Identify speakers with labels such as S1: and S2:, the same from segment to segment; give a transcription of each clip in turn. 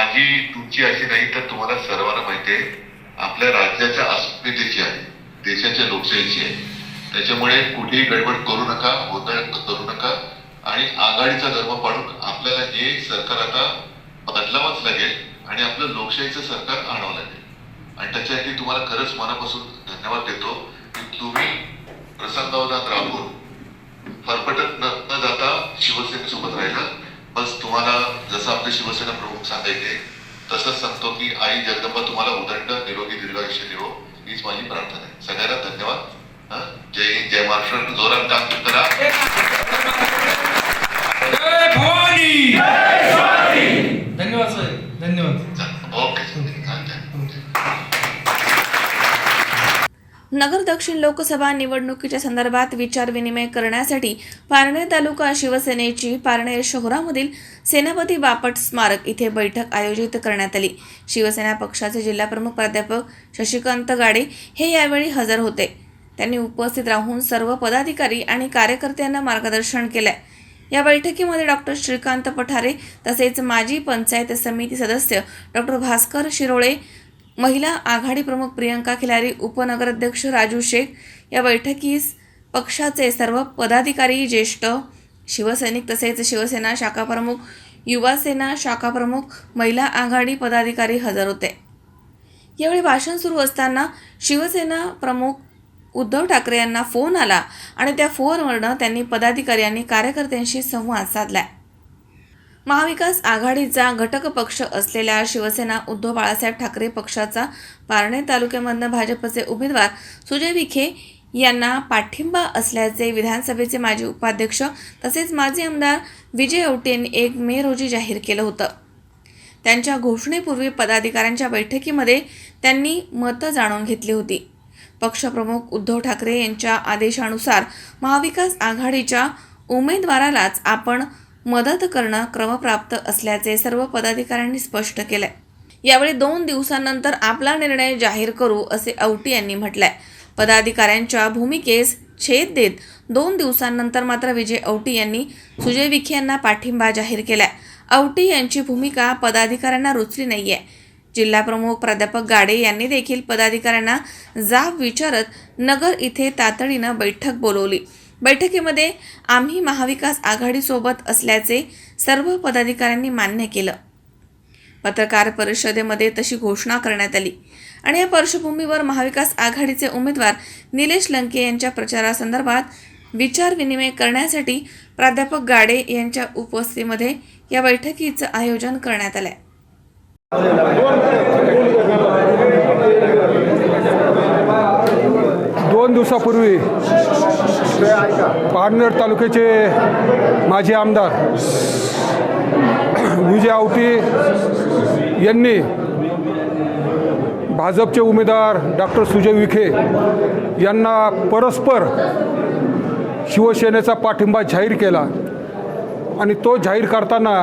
S1: माझी तुमची अशी नाही तर तुम्हाला सर्वांना माहिती आहे आपल्या राज्याच्या अस्मितेची आहे देशाच्या लोकशाहीची आहे. त्याच्यामुळे कुठेही गडबड करू नका गोंधळ करू नका आणि आघाडीचा धर्म पाडून आपल्याला हे सरकार आता बदलावंच लागेल आणि आपलं लोकशाहीचं सरकार आणावं लागेल. आणि त्याच्यासाठी तुम्हाला खरंच मनापासून धन्यवाद देतो की तुम्ही प्रसंगावधान राहून फरफटत न न जाता शिवसेनेसोबत राहिला. बस तुम्हाला जसं आपले शिवसेना प्रमुख सांगायचे तसंच सांगतो की आई जगदंबा तुम्हाला उदंड निरोगी दीर्घायुष्य देवो हीच माझी प्रार्थना आहे. सगळ्यांना धन्यवाद. जय हिंद जय महाराष्ट्र. जोरात काम करा.
S2: धन्यवाद साहेब धन्यवाद
S1: ओके धन्यवाद
S3: नगर दक्षिण लोकसभा निवडणुकीच्या संदर्भात विचारविनिमय करण्यासाठी पारनेर तालुका शिवसेनेची पारनेर शहरामधील सेनापती बापट स्मारक इथे बैठक आयोजित करण्यात आली. शिवसेना पक्षाचे जिल्हाप्रमुख प्राध्यापक शशिकांत गाडे हे यावेळी हजर होते. त्यांनी उपस्थित राहून सर्व पदाधिकारी आणि कार्यकर्त्यांना मार्गदर्शन केलं या बैठकीमध्ये डॉक्टर श्रीकांत पठारे तसेच माजी पंचायत समिती सदस्य डॉक्टर भास्कर शिरोळे महिला आघाडी प्रमुख प्रियंका खिलारी उपनगराध्यक्ष राजू शेख या बैठकीस पक्षाचे सर्व पदाधिकारी ज्येष्ठ शिवसैनिक तसेच शिवसेना शाखाप्रमुख युवासेना शाखाप्रमुख महिला आघाडी पदाधिकारी हजर होते. यावेळी भाषण सुरू असताना शिवसेना प्रमुख उद्धव ठाकरे यांना फोन आला आणि त्या फोनवरनं त्यांनी पदाधिकारी आणि कार्यकर्त्यांशी संवाद साधला महाविकास आघाडीचा घटक पक्ष असलेल्या शिवसेना उद्धव बाळासाहेब ठाकरे पक्षाचा पारणे तालुक्यामधनं भाजपचे उमेदवार सुजय विखे यांना पाठिंबा असल्याचे विधानसभेचे माजी उपाध्यक्ष तसेच माजी आमदार विजय औटे यांनी एक मे रोजी जाहीर केलं होतं. त्यांच्या घोषणेपूर्वी पदाधिकाऱ्यांच्या बैठकीमध्ये त्यांनी मतं जाणून घेतली होती. पक्षप्रमुख उद्धव ठाकरे यांच्या आदेशानुसार महाविकास आघाडीच्या उमेदवारालाच आपण मदत करणं क्रमप्राप्त असल्याचे सर्व पदाधिकाऱ्यांनी स्पष्ट केलंय. यावेळी दोन दिवसांनंतर आपला निर्णय जाहीर करू असे औटी यांनी म्हटलंय. पदाधिकाऱ्यांच्या भूमिकेस छेद देत दोन दिवसांनंतर मात्र विजय औटी यांनी सुजय विखे यांना पाठिंबा जाहीर केलाय. औटी यांची भूमिका पदाधिकाऱ्यांना रुचली नाहीये. जिल्हाप्रमुख प्राध्यापक गाडे यांनी देखील पदाधिकाऱ्यांना जाब विचारत नगर इथे तातडीनं बैठक बोलवली. बैठकीमध्ये आम्ही महाविकास आघाडीसोबत असल्याचे सर्व पदाधिकाऱ्यांनी मान्य केलं. पत्रकार परिषदेमध्ये तशी घोषणा करण्यात आली आणि या पार्श्वभूमीवर महाविकास आघाडीचे उमेदवार निलेश लंके यांच्या प्रचारासंदर्भात विचारविनिमय करण्यासाठी प्राध्यापक गाडे यांच्या उपस्थितीमध्ये या बैठकीचं आयोजन करण्यात आलं
S4: दोन दिवसापूर्वी पारनेर तालुक्याचे माजी आमदार विजय आवटी यांनी भाजपचे उमेदवार डॉक्टर सुजय विखे यांना परस्पर शिवसेनेचा पाठिंबा जाहीर केला. आणि तो जाहीर करताना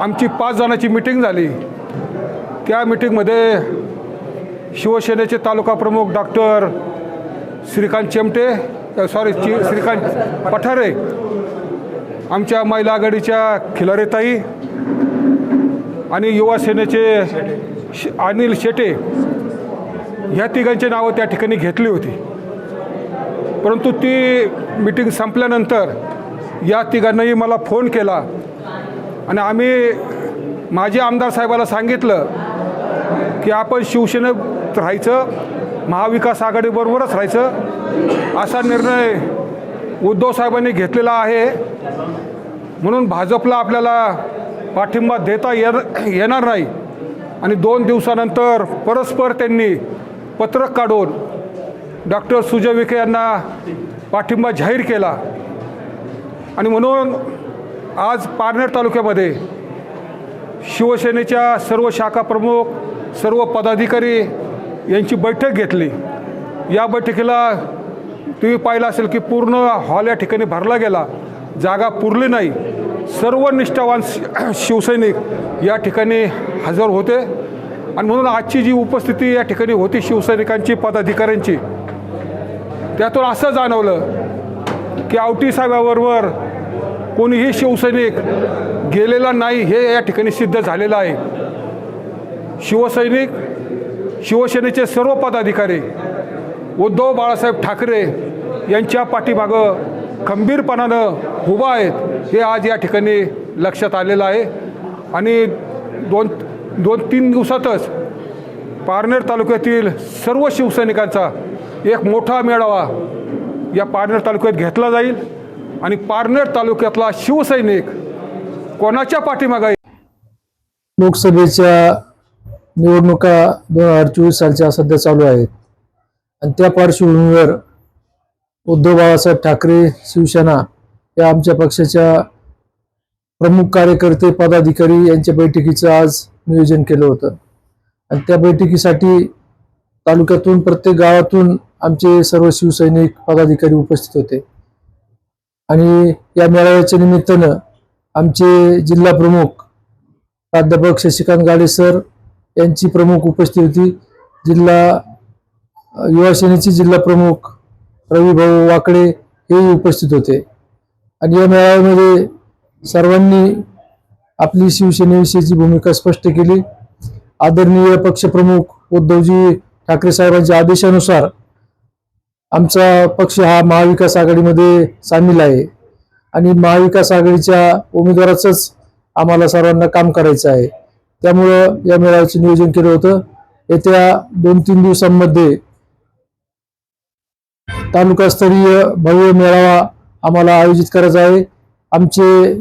S4: आमची पाच जणांची मिटिंग झाली. त्या मिटिंगमध्ये शिवसेनेचे तालुका प्रमुख डॉक्टर श्रीकांत चेमटे सॉरी चि श्रीकांत पठारे आमच्या महिला आघाडीच्या खिलारेताई आणि युवा सेनेचे अनिल शेटे ह्या तिघांची नावं त्या ठिकाणी घेतली होती. परंतु ती मिटिंग संपल्यानंतर या तिघांनाही मला फोन केला आणि आम्ही माजी आमदार साहेबाला सांगितलं की आपण शिवसेनेत राहायचं महाविकास आघाडीबरोबरच राहायचं. असा निर्णय उद्धव साहेबांनी घेतलेला आहे. म्हणून भाजपला आपल्याला पाठिंबा देता येणार येणार नाही. आणि दोन दिवसानंतर परस्पर त्यांनी पत्रक काढून डॉक्टर सुजय विखे यांना पाठिंबा जाहीर केला. आणि म्हणून आज पारनेर तालुक्यामध्ये शिवसेनेच्या सर्व शाखा प्रमुख सर्व पदाधिकारी यांची बैठक घेतली. या बैठकीला तुम्ही पाहिलं असेल की पूर्ण हॉल या ठिकाणी भरला गेला. जागा पुरली नाही. सर्व निष्ठावान शि- शिवसैनिक या ठिकाणी हजर होते. आणि म्हणून आजची जी उपस्थिती या ठिकाणी होती शिवसैनिकांची पदाधिकाऱ्यांची त्यातून असं जाणवलं की आवटी साहेबाबरोबर कोणीही शिवसैनिक गेलेला नाही हे या ठिकाणी सिद्ध झालेलं आहे. शिवसैनिक शिवसेनेचे सर्व पदाधिकारी उद्धव बाळासाहेब ठाकरे यांच्या पाठीमागं खंबीरपणानं उभा आहेत हे आज या ठिकाणी लक्षात आलेलं आहे. आणि दोन दोन तीन दिवसातच पारनेर तालुक्यातील सर्व शिवसैनिकांचा एक मोठा मेळावा या पारनेर तालुक्यात घेतला जाईल. आणि पारनेर तालुक्यातला शिवसैनिक कोणाच्या पाठीमागं आहे?
S5: लोकसभेच्या निवडणुका दोन हजार चोवीस सालच्या सध्या चालू आहेत. आणि त्या पार्श्वभूमीवर उद्धव बाळासाहेब ठाकरे शिवसेना या आमच्या पक्षाच्या प्रमुख कार्यकर्ते पदाधिकारी यांच्या बैठकीचं आज नियोजन केलं होतं. आणि त्या बैठकीसाठी तालुक्यातून प्रत्येक गावातून आमचे सर्व शिवसैनिक पदाधिकारी उपस्थित होते. आणि या मेळाव्याच्या निमित्तानं आमचे जिल्हा प्रमुख प्राध्यापक शशिकांत गाडे सर यांची प्रमुख उपस्थिती होती. जिल्हा अ, युवा सेनेचे जिल्हा प्रमुख रवी भाऊ वाकडे हेही उपस्थित होते. आणि या मेळाव्यामध्ये सर्वांनी आपली शिवसेनेविषयीची भूमिका स्पष्ट केली. आदरणीय पक्षप्रमुख उद्धवजी ठाकरे साहेबांच्या आदेशानुसार आमचा पक्ष हा महाविकास आघाडीमध्ये सामील आहे. आणि महाविकास आघाडीच्या उमेदवाराचंच आम्हाला सर्वांना काम करायचं आहे. त्यामुळं या मेळाव्याचं नियोजन केलं होतं. येत्या दोन तीन दिवसांमध्ये तालुकास्तरीय भव्य मेळावा आम्हाला आयोजित करायचा आहे. आमचे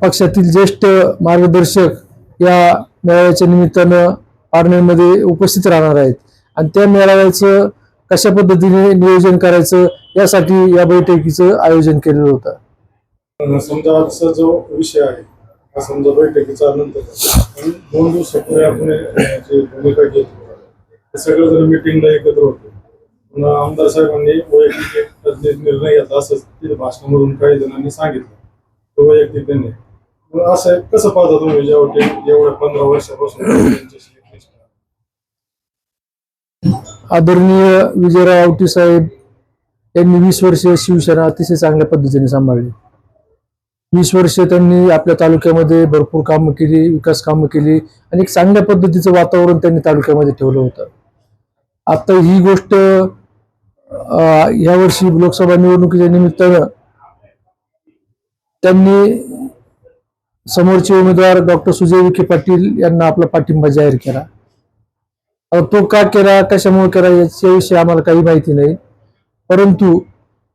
S5: पक्षातील ज्येष्ठ मार्गदर्शक या मेळाव्याच्या निमित्तानं पारनेरमध्ये उपस्थित राहणार आहेत. आणि त्या मेळाव्याचं कशा पद्धतीने नियोजन करायचं यासाठी या बैठकीचं आयोजन केलेलं होतं.
S6: समजा जो विषय आहे समजा बैठकीचा नंतर दोन दिवसापूर्वी आपण जी भूमिका घेतली ते सगळेजण मिटिंगला एकत्र होतो. आमदार साहेबांनी वैयक्तिक तज्ञ निर्णय घेतला असं तिथे भाषणामधून काही जणांनी सांगितलं. तो वैयक्तिक त्यांनी असं आहे, कसं पाहता तुम्ही जेव्हा एवढ्या पंधरा वर्षापासून
S5: आदरणीय विजयराव आवटी साहेब यांनी वीस वर्ष शिवसेना अतिशय चांगल्या पद्धतीने सांभाळली. वीस वर्ष त्यांनी आपल्या तालुक्यामध्ये भरपूर कामं केली विकास कामं केली आणि एक चांगल्या पद्धतीचं वातावरण त्यांनी तालुक्यामध्ये ठेवलं होतं. आता ही गोष्ट यावर्षी लोकसभा निवडणुकीच्या निमित्तानं त्यांनी समोरचे उमेदवार डॉक्टर सुजय विखे पाटील यांना आपला पाठिंबा जाहीर केला. तो का केला कशामुळे केला याच्याविषयी आम्हाला काही माहिती नाही. परंतु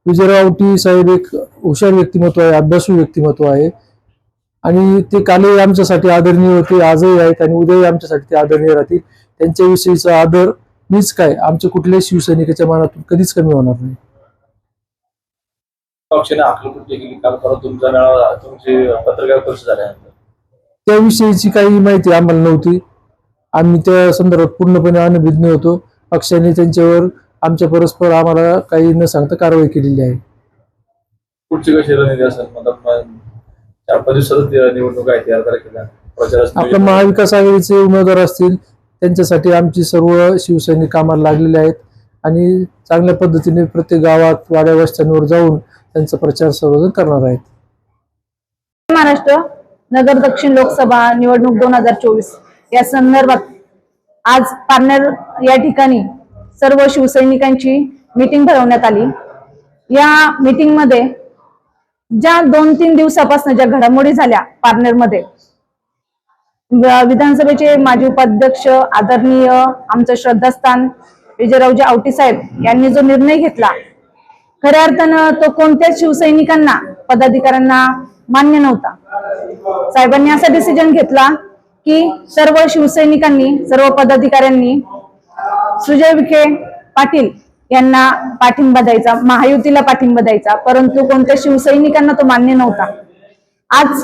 S5: विजयराव आवटी साहेब एक हुशार व्यक्तिमत्व आहे अभ्यासू व्यक्तिमत्व आहे. आणि ते कालही आमच्यासाठी आदरणीय होते आजही आहेत आणि उद्याही आमच्यासाठी ते आदरणीय राहतील. त्यांच्याविषयीचा आदर मीच काय आमच्या कुठल्याही शिवसैनिकाच्या मनातून कधीच कमी होणार नाही. त्याविषयीची काही माहिती आम्हाला नव्हती. आम्ही त्या संदर्भात पूर्णपणे अनभिज्ञ होतो. पक्षाने त्यांच्यावर आमच्या परस्पर आम्हाला काही न सांगता कारवाई केलेली आहे.
S7: पुढची कशी रणनीती असेल? मतलब चार पाच दिवसातच निवडणूक आहे तयार तारखेला. प्रचाराचं
S5: आपलं
S7: नियोजन-
S5: महाविकास आघाडीचे उमेदवार असतील त्यांच्यासाठी आमची सर्व शिवसैनिक कामाला लागलेले आहेत. आणि चांगल्या पद्धतीने प्रत्येक गावात वाड्या वस्त्यांवर जाऊन त्यांचा प्रचार सर्वजण करणार आहेत.
S8: महाराष्ट्र नगर दक्षिण लोकसभा निवडणूक दोन हजार चोवीस. या संदर्भात आज पारनेर या ठिकाणी सर्व शिवसैनिकांची मीटिंग भरवण्यात आली. या मीटिंगमध्ये ज्या दोन तीन दिवसापासून ज्या घडामोडी झाल्या पारनेरमध्ये विधानसभेचे माजी उपाध्यक्ष आदरणीय आमचं श्रद्धास्थान विजयरावजी आवटी साहेब यांनी जो निर्णय घेतला खऱ्या अर्थानं तो कोणत्याच शिवसैनिकांना पदाधिकाऱ्यांना मान्य नव्हता. साहेबांनी असा डिसिजन घेतला की सर्व शिवसैनिकांनी सर्व पदाधिकाऱ्यांनी सुजय विखे पाटील यांना पाठिंबा द्यायचा महायुतीला पाठिंबा द्यायचा परंतु कोणत्या शिवसैनिकांना तो मान्य नव्हता. आज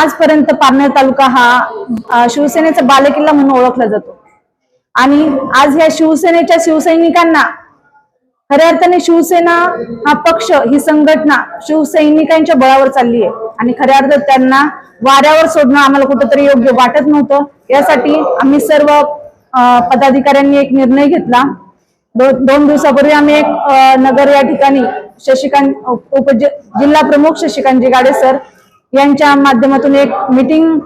S8: आजपर्यंत पारनेर तालुका हा शिवसेनेचा बालेकिल्ला म्हणून ओळखला जातो. आणि आज या शिवसेनेच्या शिवसैनिकांना खऱ्या अर्थाने शिवसेना हा पक्ष ही संघटना शिवसैनिकांच्या बळावर चालली आहे आणि खऱ्या अर्थात त्यांना वाऱ्यावर सोडणं आम्हाला कुठंतरी योग्य वाटत नव्हतं. यासाठी आम्ही सर्व पदाधिकाऱ्यांनी एक निर्णय घेतला. दोन दिवसापूर्वी आम्ही एक नगर या ठिकाणी शशिकांत उप जिल्हा प्रमुख शशिकांतजी गाडे सर यांच्या माध्यमातून एक मीटिंग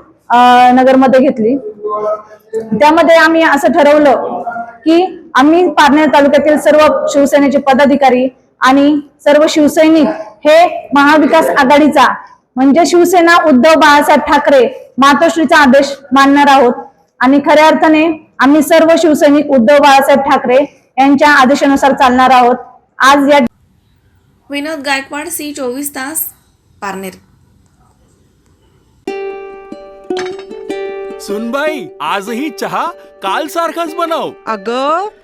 S8: नगरमध्ये घेतली. त्यामध्ये आम्ही असं ठरवलं की आम्ही पारनेर तालुक्यातील सर्व शिवसेनेचे पदाधिकारी आणि सर्व शिवसैनिक हे महाविकास आघाडीचा म्हणजे शिवसेना उद्धव बाळासाहेब ठाकरे मातोश्रीचा आदेश मानणार आहोत. आणि खऱ्या अर्थाने आम्ही सर्व शिवसैनिक उद्धव बाळासाहेब ठाकरे यांच्या आदेशानुसार चालणार आहोत. आज या
S3: विनोद गायकवाड सी चोवीस तास पारनेर.
S9: सुनबाई आजही चहा काल सारखाच बनव.
S10: अग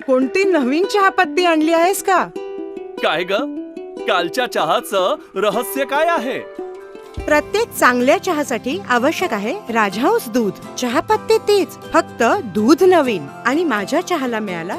S10: कोणती नवीन चहापत्ती आणली आहेस का?
S9: काय ग? कालच्या चहाचं रहस्य काय आहे?
S10: प्रत्येक चांगल्या चहासाठी आवश्यक आहे राजहंस दूध. चहापत्ती तीच फक्त दूध नवीन. आणि माझ्या चहाला मिळाला